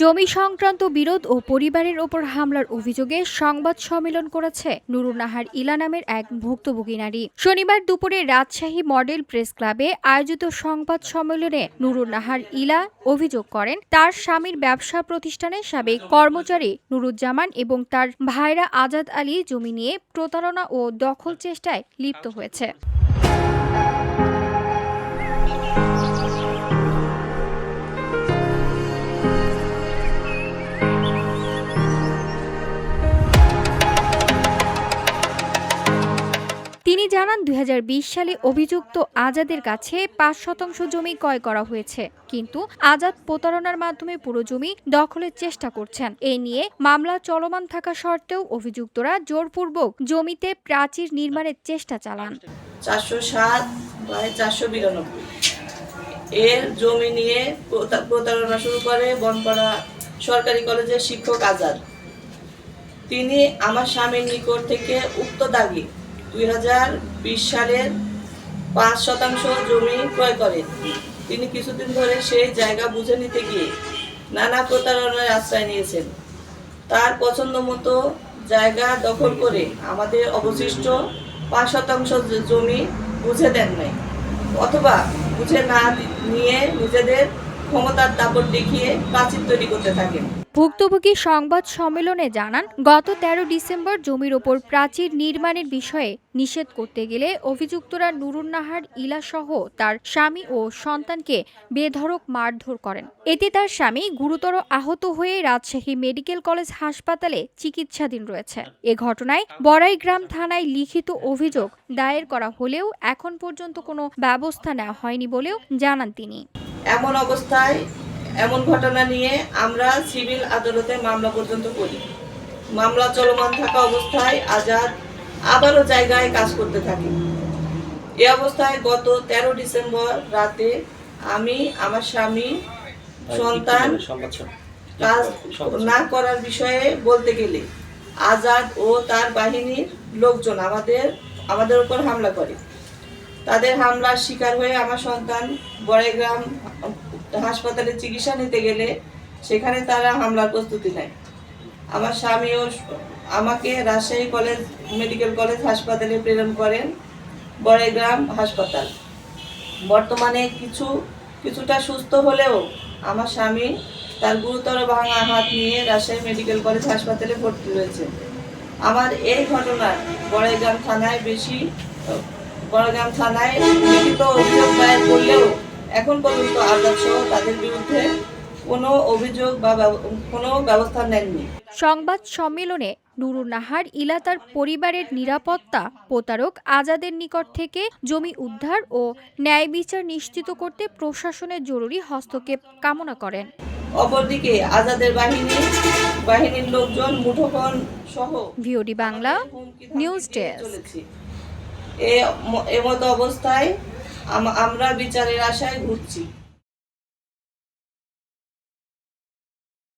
জমি সংক্রান্ত বিরোধ ও পরিবারের ওপর হামলার অভিযোগে সংবাদ সম্মেলন করেছে নুরুন নাহার ইলা নামের এক ভুক্তভোগী নারী। শনিবার দুপুরে রাজশাহী মডেল প্রেস ক্লাবে আয়োজিত সংবাদ সম্মেলনে নুরুন নাহার ইলা অভিযোগ করেন, তার স্বামীর ব্যবসা প্রতিষ্ঠানের সাবেক কর্মচারী নুরুজ্জামান এবং তার ভাইরা আজাদ আলী জমি নিয়ে প্রতারণা ও দখল চেষ্টায় লিপ্ত হয়েছে। জানান, দুই সালে অভিযুক্ত আজাদের কাছে পাঁচ শতাংশ জমি ক্রয় করা হয়েছে। কিন্তু আজাদ প্রতারণার মাধ্যমে পুরো জমি দখলের চেষ্টা করছেন। এ নিয়ে মামলা চলমান থাকা সত্ত্বেও অভিযুক্তরা জোরপূর্বক জমিতে প্রাচীর নির্মাণের চেষ্টা চালান। চারশো সাত চারশো বিরানব্বই। এর জমি নিয়ে প্রতারণা শুরু করে বনপাড়া সরকারি কলেজের শিক্ষক আজাদ। তিনি আমার স্বামীর নিকট থেকে উক্ত দাগি দুই হাজার বিশ সালের পাঁচ শতাংশ জমি ক্রয় করেন। তিনি কিছুদিন ধরে সেই জায়গা বুঝে নিতে গিয়ে নানা প্রতারণার আশ্রয় নিয়েছেন। তার পছন্দ মতো জায়গা দখল করে আমাদের অবশিষ্ট পাঁচ শতাংশ জমি বুঝে দেন নাই অথবা বুঝে না নিয়ে নিজেদের ক্ষমতার দাপট দেখিয়ে প্রাচীর তৈরি করতে থাকেন। ভুক্তভোগী সংবাদ সম্মেলনে জানান, গত ১৩ ডিসেম্বর জমির ওপর প্রাচীর নির্মাণের বিষয়ে নিষেধ করতে গেলে অভিযুক্তরা নুরুন্নাহার ইলাসহ তার স্বামী ও সন্তানকে বেধড়ক মারধর করেন। এতে তার স্বামী গুরুতর আহত হয়ে রাজশাহী মেডিকেল কলেজ হাসপাতালে চিকিৎসাধীন রয়েছে। এ ঘটনায় বড়াইগ্রাম থানায় লিখিত অভিযোগ দায়ের করা হলেও এখন পর্যন্ত কোনো ব্যবস্থা নেওয়া হয়নি বলেও জানান তিনি। এমন অবস্থায় এমন ঘটনা নিয়ে আমরা সিভিল আদালতে মামলা পর্যন্ত করি। মামলা চলমান থাকা অবস্থায় আজাদ আবারও জায়গায় কাজ করতে থাকি। এ অবস্থায় গত তেরো ডিসেম্বর রাতে আমি আমার স্বামী সন্তান কাজ না করার বিষয়ে বলতে গেলে আজাদ ও তার বাহিনীর লোকজন আমাদের আমাদের উপর হামলা করে। তাদের হামলার শিকার হয়ে আমার সন্তান বড়াইগ্রাম হাসপাতালে চিকিৎসা নিতে গেলে সেখানে তারা হামলার প্রস্তুতি নেয়। আমার স্বামীও আমাকে রাজশাহী কলেজ, মেডিকেল কলেজ হাসপাতালে প্রেরণ করেন বড়াইগ্রাম হাসপাতাল। বর্তমানে কিছু, কিছুটা সুস্থ হলেও আমার স্বামী তার গুরুতর ভাঙা হাত নিয়ে রাজশাহী মেডিকেল কলেজ হাসপাতালে ভর্তি রয়েছে। আমার এই ঘটনার বড়াইগ্রাম থানায় বেশি, বড়গ্রাম থানায় লিখিত অভিযোগ দায়ের করলেও এখন পর্যন্ত আজাদ সহ তাদের বিরুদ্ধে কোনো অভিযোগ বা কোনো ব্যবস্থা নেননি। সংবাদ সম্মেলনে নুরুন নাহার ইলা তার পরিবারের নিরাপত্তা প্রতারক আজাদের নিকট থেকে জমি উদ্ধার ও ন্যায় বিচার নিশ্চিত করতে প্রশাসনের জরুরি হস্তক্ষেপ কামনা করেন। অপরদিকে আজাদের বাহিনী বাহিনীর লোকজন মুঠোফোন সহ ভিওডি বাংলা নিউজ ডেস্ক। এ এমতো অবস্থায় আমরা বিচারের আশায় ঘুরছি।